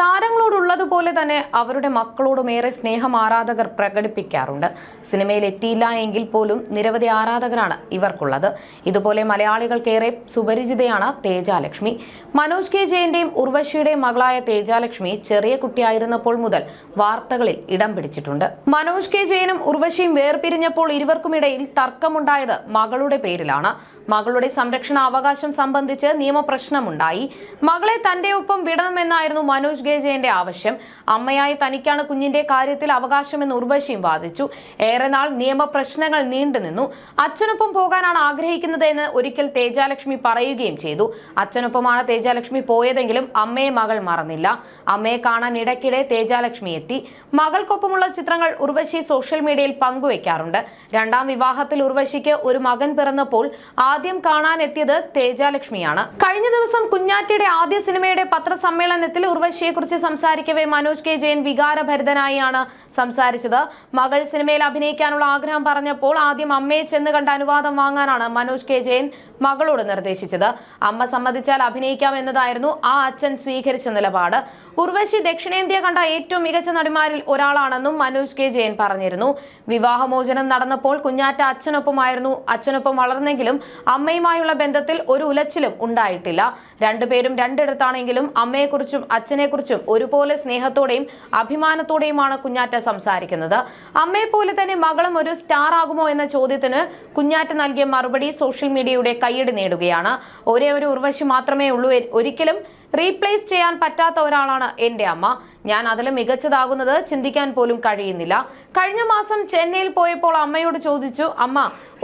താരങ്ങളോടുള്ളതുപോലെ തന്നെ അവരുടെ മക്കളോടും ഏറെ സ്നേഹം ആരാധകർ പ്രകടിപ്പിക്കാറുണ്ട്. സിനിമയിൽ എത്തിയില്ല എങ്കിൽ പോലും നിരവധി ആരാധകരാണ് ഇവർക്കുള്ളത്. ഇതുപോലെ മലയാളികൾക്കേറെ സുപരിചിതയാണ് തേജാലക്ഷ്മി. മനോജ് കെ ജയന്റെയും ഉർവശിയുടെയും മകളായ തേജാലക്ഷ്മി ചെറിയ കുട്ടിയായിരുന്നപ്പോൾ മുതൽ വാർത്തകളിൽ ഇടം പിടിച്ചിട്ടുണ്ട്. മനോജ് കെ ജയനും ഉർവശിയും വേർപിരിഞ്ഞപ്പോൾ ഇരുവർക്കുമിടയിൽ തർക്കമുണ്ടായത് മകളുടെ പേരിലാണ്. മകളുടെ സംരക്ഷണ അവകാശം സംബന്ധിച്ച് നിയമപ്രശ്നമുണ്ടായി. മകളെ തന്റെ ഒപ്പം വിടണമെന്നായിരുന്നു മനോജ് കെ ജയന്റെ ആവശ്യം. അമ്മയായി തനിക്കാണ് കുഞ്ഞിന്റെ കാര്യത്തിൽ അവകാശമെന്ന് ഉർവശിയും വാദിച്ചു. ഏറെ നാൾ നിയമപ്രശ്നങ്ങൾ നീണ്ടുനിന്നു അച്ഛനൊപ്പം പോകാനാണ് ആഗ്രഹിക്കുന്നത് എന്ന് ഒരിക്കൽ തേജാലക്ഷ്മി പറയുകയും ചെയ്തു. അച്ഛനൊപ്പമാണ് തേജാലക്ഷ്മി പോയതെങ്കിലും അമ്മയെ മകൾ മറന്നില്ല. അമ്മയെ കാണാൻ ഇടയ്ക്കിടെ തേജാലക്ഷ്മി എത്തി. മകൾക്കൊപ്പമുള്ള ചിത്രങ്ങൾ ഉർവശി സോഷ്യൽ മീഡിയയിൽ പങ്കുവെക്കാറുണ്ട്. രണ്ടാം വിവാഹത്തിൽ ഉർവശിക്ക് ഒരു മകൻ പിറന്നപ്പോൾ ആദ്യം കാണാനെത്തിയത് തേജാലക്ഷ്മിയാണ്. കഴിഞ്ഞ ദിവസം കുഞ്ഞാറ്റയുടെ ആദ്യ സിനിമയുടെ പത്രസമ്മേളനത്തിൽ ഉർവശിയെ കുറിച്ച് സംസാരിക്കവേ മനോജ് കെ ജയൻ വികാരഭരിതനായാണ് സംസാരിച്ചത്. മകൾ സിനിമയിൽ അഭിനയിക്കാനുള്ള ആഗ്രഹം പറഞ്ഞപ്പോൾ ആദ്യം അമ്മയെ ചെന്ന് കണ്ട അനുവാദം വാങ്ങാനാണ് മനോജ് കെ ജയൻ മകളോട് നിർദ്ദേശിച്ചത്. അമ്മ സമ്മതിച്ചാൽ അഭിനയിക്കാം എന്നതായിരുന്നു ആ അച്ഛൻ സ്വീകരിച്ച നിലപാട്. ഉർവശി ദക്ഷിണേന്ത്യ കണ്ട ഏറ്റവും മികച്ച നടിമാരിൽ ഒരാളാണെന്നും മനോജ് കെ ജയൻ പറഞ്ഞിരുന്നു. വിവാഹമോചനം നടന്നപ്പോൾ കുഞ്ഞാറ്റ അച്ഛനൊപ്പമായിരുന്നു. അച്ഛനൊപ്പം വളർന്നെങ്കിലും അമ്മയുമായുള്ള ബന്ധത്തിൽ ഒരു ഉലച്ചിലും ഉണ്ടായിട്ടില്ല. രണ്ടുപേരും രണ്ടിടത്താണെങ്കിലും അമ്മയെക്കുറിച്ചും അച്ഛനെക്കുറിച്ചും ഒരുപോലെ സ്നേഹത്തോടെയും അഭിമാനത്തോടെയുമാണ് കുഞ്ഞാറ്റ സംസാരിക്കുന്നത്. അമ്മയെപ്പോലെ തന്നെ മകളും ഒരു സ്റ്റാർ ആകുമോ എന്ന ചോദ്യത്തിന് കുഞ്ഞാറ്റ നൽകിയ മറുപടി സോഷ്യൽ മീഡിയയുടെ കൈയടി നേടുകയാണ്. ഒരേ ഒരു ഉർവശി മാത്രമേ ഉള്ളൂ. ഒരിക്കലും റീപ്ലേസ് ചെയ്യാൻ പറ്റാത്ത ഒരാളാണ് എന്റെ അമ്മ. ഞാൻ അതിൽ മികച്ചതാകുന്നത് ചിന്തിക്കാൻ പോലും കഴിയുന്നില്ല. കഴിഞ്ഞ മാസം ചെന്നൈയിൽ പോയപ്പോൾ അമ്മയോട് ചോദിച്ചു അമ്മ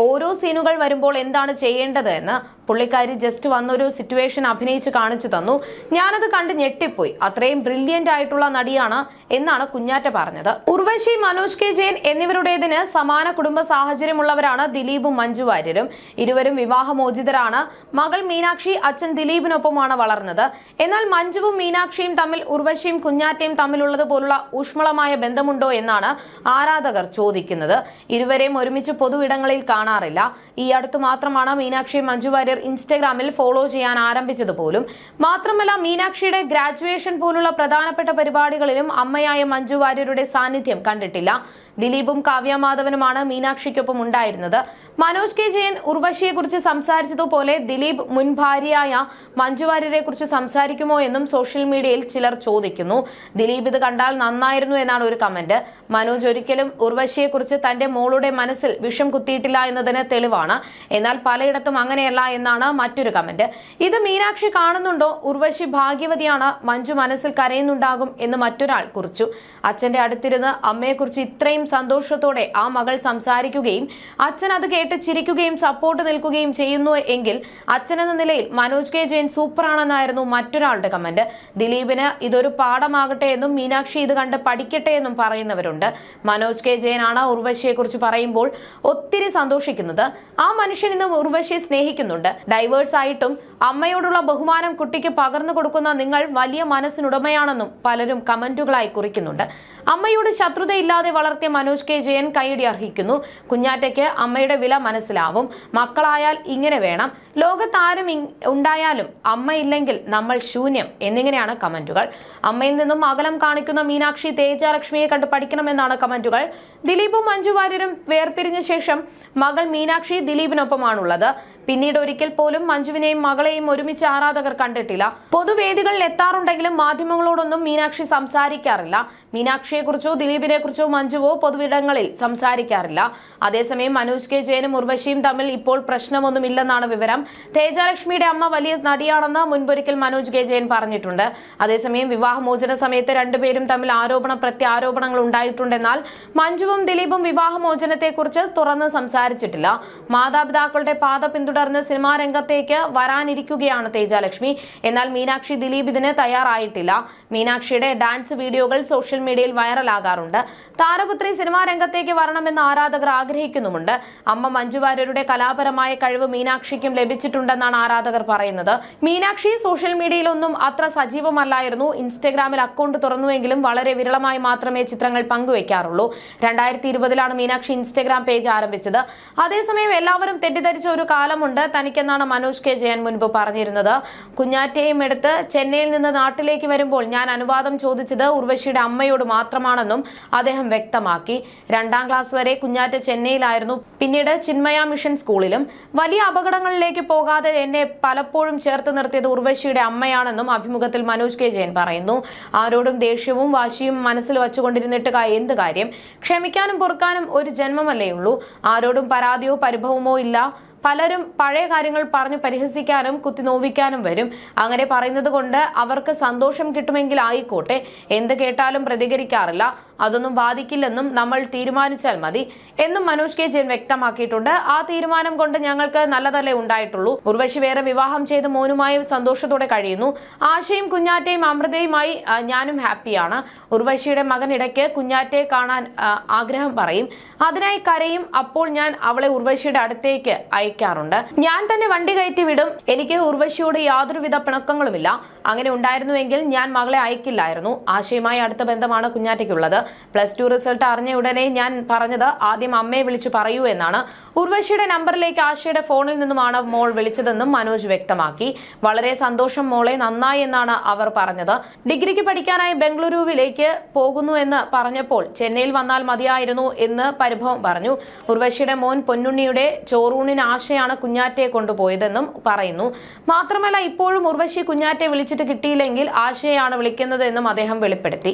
ഓരോ സീനുകൾ വരുമ്പോൾ എന്താണ് ചെയ്യേണ്ടത് എന്ന് പുള്ളിക്കാരി ജസ്റ്റ് വന്നൊരു സിറ്റുവേഷൻ അഭിനയിച്ച് കാണിച്ചു തന്നു. ഞാനത് കണ്ട് ഞെട്ടിപ്പോയി. അത്രയും ബ്രില്യന്റ് ആയിട്ടുള്ള നടിയാണ് എന്നാണ് കുഞ്ഞാറ്റ പറഞ്ഞത്. ഉർവശി മനോജ് കെ ജയൻ എന്നിവരുടേതിന് സമാന കുടുംബ സാഹചര്യമുള്ളവരാണ് ദിലീപും മഞ്ജു വാര്യരും. ഇരുവരും വിവാഹമോചിതരാണ്. മകൾ മീനാക്ഷി അച്ഛൻ ദിലീപിനൊപ്പമാണ് വളർന്നത്. എന്നാൽ മഞ്ജുവും മീനാക്ഷിയും തമ്മിൽ ഉർവശിയും കുഞ്ഞാറ്റയും തമ്മിലുള്ളത് പോലുള്ള ഊഷ്മളമായ ബന്ധമുണ്ടോ എന്നാണ് ആരാധകർ ചോദിക്കുന്നത്. ഇരുവരെയും ഒരുമിച്ച് പൊതുവിടങ്ങളിൽ കാണാറില്ല. ഈ അടുത്ത് മാത്രമാണ് മീനാക്ഷി മഞ്ജു വാര്യർ ഇൻസ്റ്റഗ്രാമിൽ ഫോളോ ചെയ്യാൻ ആരംഭിച്ചത് പോലും. മാത്രമല്ല മീനാക്ഷിയുടെ ഗ്രാജുവേഷൻ പോലുള്ള പ്രധാനപ്പെട്ട പരിപാടികളിലും അമ്മയായ മഞ്ജു വാര്യരുടെ സാന്നിധ്യം കണ്ടിട്ടില്ല. ദിലീപും കാവ്യ മാധവനുമാണ് മീനാക്ഷിക്കൊപ്പം ഉണ്ടായിരുന്നത്. മനോജ് കെ. ജയൻ ഉർവശിയെ കുറിച്ച് സംസാരിച്ചതുപോലെ ദിലീപ് മുൻ ഭാര്യയായ മഞ്ജുവാര്യരെ കുറിച്ച് സംസാരിക്കുമോ എന്നും സോഷ്യൽ മീഡിയയിൽ ചിലർ ചോദിക്കുന്നു. ദിലീപ് ഇത് കണ്ടാൽ നന്നായിരുന്നു എന്നാണ് ഒരു കമന്റ്. മനോജ് ഒരിക്കലും ഉർവശിയെ കുറിച്ച് തന്റെ മോളുടെ മനസ്സിൽ വിഷം കുത്തിയിട്ടില്ല എന്നതിന് തെളിവാണ്. എന്നാൽ പലയിടത്തും അങ്ങനെയല്ല എന്നാണ് മറ്റൊരു കമന്റ്. ഇത് മീനാക്ഷി കാണുന്നുണ്ടോ? ഉർവശി ഭാഗ്യവതിയാണ് മഞ്ജു മനസ്സിൽ കരയുന്നുണ്ടാകും എന്ന് മറ്റൊരാൾ കുറിച്ചു. അച്ഛന്റെ അടുത്തിരുന്ന് അമ്മയെക്കുറിച്ച് ഇത്രയും സന്തോഷത്തോടെ ആ മകൾ സംസാരിക്കുകയും അച്ഛൻ അത് കേട്ട് ചിരിക്കുകയും സപ്പോർട്ട് നിൽക്കുകയും ചെയ്യുന്നു എങ്കിൽ അച്ഛൻ എന്ന നിലയിൽ മനോജ് കെ ജയൻ സൂപ്പറാണെന്നായിരുന്നു മറ്റൊരാളുടെ കമന്റ് ദിലീപിന് ഇതൊരു പാഠമാകട്ടെ എന്നും മീനാക്ഷി ഇത് കണ്ട് പഠിക്കട്ടെ എന്നും പറയുന്നവരുണ്ട്. മനോജ് കെ ജയനാണ് ഉർവശിയെ കുറിച്ച് പറയുമ്പോൾ ഒത്തിരി സന്തോഷിക്കുന്നത്. ആ മനുഷ്യൻ ഇന്ന് ഉർവശിയെ സ്നേഹിക്കുന്നുണ്ട്. ഡൈവേഴ്സ് ആയിട്ടും അമ്മയോടുള്ള ബഹുമാനം കുട്ടിക്ക് പകർന്നു കൊടുക്കുന്ന നിങ്ങൾ വലിയ മനസ്സിനുടമയാണെന്നും പലരും കമന്റുകളായി കുറിക്കുന്നുണ്ട്. അമ്മയോട് ശത്രുതയില്ലാതെ വളർത്തിയ മനോജ് കെ. ജയൻ കൈയടി അർഹിക്കുന്നു. കുഞ്ഞാറ്റയ്ക്ക് അമ്മയുടെ വില മനസ്സിലാവും. മക്കളായാൽ ഇങ്ങനെ വേണം. ലോകത്താരും ഉണ്ടായാലും അമ്മയില്ലെങ്കിൽ നമ്മൾ ശൂന്യം എന്നിങ്ങനെയാണ് കമന്റുകൾ. അമ്മയിൽ നിന്നും അകലം കാണിക്കുന്ന മീനാക്ഷി തേജാലക്ഷ്മിയെ കണ്ട് പഠിക്കണമെന്നാണ് കമന്റുകൾ. ദിലീപും മഞ്ജു വാര്യരും വേർപിരിഞ്ഞ ശേഷം മകൾ മീനാക്ഷി ദിലീപിനൊപ്പമാണുള്ളത്. പിന്നീട് ഒരിക്കൽ പോലും മഞ്ജുവിനെയും മകളെയും ഒരുമിച്ച് ആരാധകർ കണ്ടിട്ടില്ല. പൊതുവേദികളിൽ എത്താറുണ്ടെങ്കിലും മാധ്യമങ്ങളോടൊന്നും മീനാക്ഷി സംസാരിക്കാറില്ല. മീനാക്ഷിയെക്കുറിച്ചോ ദിലീപിനെ കുറിച്ചോ മഞ്ജുവോ പൊതുവിടങ്ങളിൽ സംസാരിക്കാറില്ല. അതേസമയം മനോജ് കെ ജയനും ഉർവശിയും തമ്മിൽ ഇപ്പോൾ പ്രശ്നമൊന്നുമില്ലെന്നാണ് വിവരം. തേജാലക്ഷ്മിയുടെ അമ്മ വലിയ നടിയാണെന്ന് മുൻപൊരിക്കൽ മനോജ് കെ ജയൻ പറഞ്ഞിട്ടുണ്ട്. അതേസമയം വിവാഹമോചന സമയത്ത് രണ്ടുപേരും തമ്മിൽ ആരോപണ പ്രത്യാരോപണങ്ങൾ ഉണ്ടായിട്ടുണ്ടെന്നാൽ മഞ്ജുവും ദിലീപും വിവാഹമോചനത്തെക്കുറിച്ച് തുറന്ന് സംസാരിച്ചിട്ടില്ല. മാതാപിതാക്കളുടെ പാത പിന്തുടർന്ന് സിനിമാ രംഗത്തേക്ക് വരാനിരിക്കുകയാണ് തേജാലക്ഷ്മി. എന്നാൽ മീനാക്ഷി ദിലീപ് ഇതിന് തയ്യാറായിട്ടില്ല. മീനാക്ഷിയുടെ ഡാൻസ് വീഡിയോകൾ സോഷ്യൽ മീഡിയയിൽ വൈറലാകാറുണ്ട്. താരപുത്രി സിനിമാ രംഗത്തേക്ക് വരണമെന്ന് ആരാധകർ ആഗ്രഹിക്കുന്നുമുണ്ട്. അമ്മ മഞ്ജുവാര്യരുടെ കലാപരമായ കഴിവ് മീനാക്ഷിക്കും ലഭിച്ചിട്ടുണ്ടെന്നാണ് ആരാധകർ പറയുന്നത്. മീനാക്ഷി സോഷ്യൽ മീഡിയയിലൊന്നും അത്ര സജീവമല്ലായിരുന്നു. ഇൻസ്റ്റഗ്രാമിൽ അക്കൗണ്ട് തുറന്നുവെങ്കിലും വളരെ വിരളമായി മാത്രമേ ചിത്രങ്ങൾ പങ്കുവെക്കാറുള്ളൂ. രണ്ടായിരത്തി ഇരുപതിലാണ് മീനാക്ഷി ഇൻസ്റ്റഗ്രാം പേജ് ആരംഭിച്ചത്. അതേസമയം എല്ലാവരും തെറ്റിദ്ധരിച്ച ഒരു കാലം സങ്കടമുണ്ട് തനിക്കെന്നാണ് മനോജ് കെ. ജയൻ മുൻപ് പറഞ്ഞിരുന്നത്. കുഞ്ഞാറ്റയും എടുത്ത് ചെന്നൈയിൽ നിന്ന് നാട്ടിലേക്ക് വരുമ്പോൾ ഞാൻ അനുവാദം ചോദിച്ചത് ഉർവശിയുടെ അമ്മയോട് മാത്രമാണെന്നും അദ്ദേഹം വ്യക്തമാക്കി. രണ്ടാം ക്ലാസ് വരെ കുഞ്ഞാറ്റ ചെന്നൈയിലായിരുന്നു. പിന്നീട് ചിന്മയ മിഷൻ സ്കൂളിലും വലിയ അപകടങ്ങളിലേക്ക് പോകാതെ എന്നെ പലപ്പോഴും ചേർത്ത് നിർത്തിയത് ഉർവശിയുടെ അമ്മയാണെന്നും അഭിമുഖത്തിൽ മനോജ് കെ. ജയൻ പറയുന്നു. ആരോടും ദേഷ്യവും വാശിയും മനസ്സിൽ വച്ചുകൊണ്ടിരുന്നിട്ട് എന്ത് കാര്യം? ക്ഷമിക്കാനും പൊറുക്കാനും ഒരു ജന്മമല്ലേ ഉള്ളൂ. ആരോടും പരാതിയോ പരിഭവമോ ഇല്ല. പലരും പഴയ കാര്യങ്ങൾ പറഞ്ഞ് പരിഹസിക്കാനും കുത്തിനോവിക്കാനും വരും. അങ്ങനെ പറയുന്നത് കൊണ്ട് അവർക്ക് സന്തോഷം കിട്ടുമെങ്കിൽ ആയിക്കോട്ടെ. എന്ത് കേട്ടാലും പ്രതികരിക്കാറില്ല. അതൊന്നും ബാധിക്കില്ലെന്നും നമ്മൾ തീരുമാനിച്ചാൽ മതി എന്നും മനോജ് കെ ജയൻ വ്യക്തമാക്കിയിട്ടുണ്ട്. ആ തീരുമാനം കൊണ്ട് ഞങ്ങൾക്ക് നല്ലതല്ലേ ഉണ്ടായിട്ടുള്ളൂ. ഉർവശി വേറെ വിവാഹം ചെയ്ത് മോനുമായി സന്തോഷത്തോടെ കഴിയുന്നു. ആശയും കുഞ്ഞാറ്റയും അമൃതയുമായി ഞാനും ഹാപ്പിയാണ്. ഉർവശിയുടെ മകൻ ഇടയ്ക്ക് കുഞ്ഞാറ്റയെ കാണാൻ ആഗ്രഹം പറയും. അതിനായി കരയും. അപ്പോൾ ഞാൻ അവളെ ഉർവശിയുടെ അടുത്തേക്ക് അയക്കാറുണ്ട്. ഞാൻ തന്നെ വണ്ടി കയറ്റി വിടും. എനിക്ക് ഉർവശിയോട് യാതൊരുവിധ പിണക്കങ്ങളുമില്ല. അങ്ങനെ ഉണ്ടായിരുന്നുവെങ്കിൽ ഞാൻ മകളെ അയക്കില്ലായിരുന്നു. ആശയുമായി അടുത്ത ബന്ധമാണ് കുഞ്ഞാറ്റയ്ക്കുള്ളത്. പ്ലസ് ടു റിസൾട്ട് അറിഞ്ഞ ഉടനെ ഞാൻ പറഞ്ഞത് ആദ്യം അമ്മയെ വിളിച്ചു പറയൂ എന്നാണ്. ഉർവശിയുടെ നമ്പറിലേക്ക് ആശയുടെ ഫോണിൽ നിന്നുമാണ് മോൾ വിളിച്ചതെന്നും മനോജ് വ്യക്തമാക്കി. വളരെ സന്തോഷം മോളെ നന്നായി എന്നാണ് അവർ പറഞ്ഞത്. ഡിഗ്രിക്ക് പഠിക്കാനായി ബംഗളൂരുവിലേക്ക് പോകുന്നു എന്ന് പറഞ്ഞപ്പോൾ ചെന്നൈയിൽ വന്നാൽ മതിയായിരുന്നു എന്ന് പരിഭവം പറഞ്ഞു. ഉർവശിയുടെ മോൻ പൊന്നുണ്ണിയുടെ ചോറൂണിന് ആശയാണ് കുഞ്ഞാറ്റയെ കൊണ്ടുപോയതെന്നും പറയുന്നു. മാത്രമല്ല ഇപ്പോഴും ഉർവശി കുഞ്ഞാറ്റയെ വിളിച്ചിട്ട് കിട്ടിയില്ലെങ്കിൽ ആശയാണ് വിളിക്കുന്നത് എന്നും അദ്ദേഹം വെളിപ്പെടുത്തി.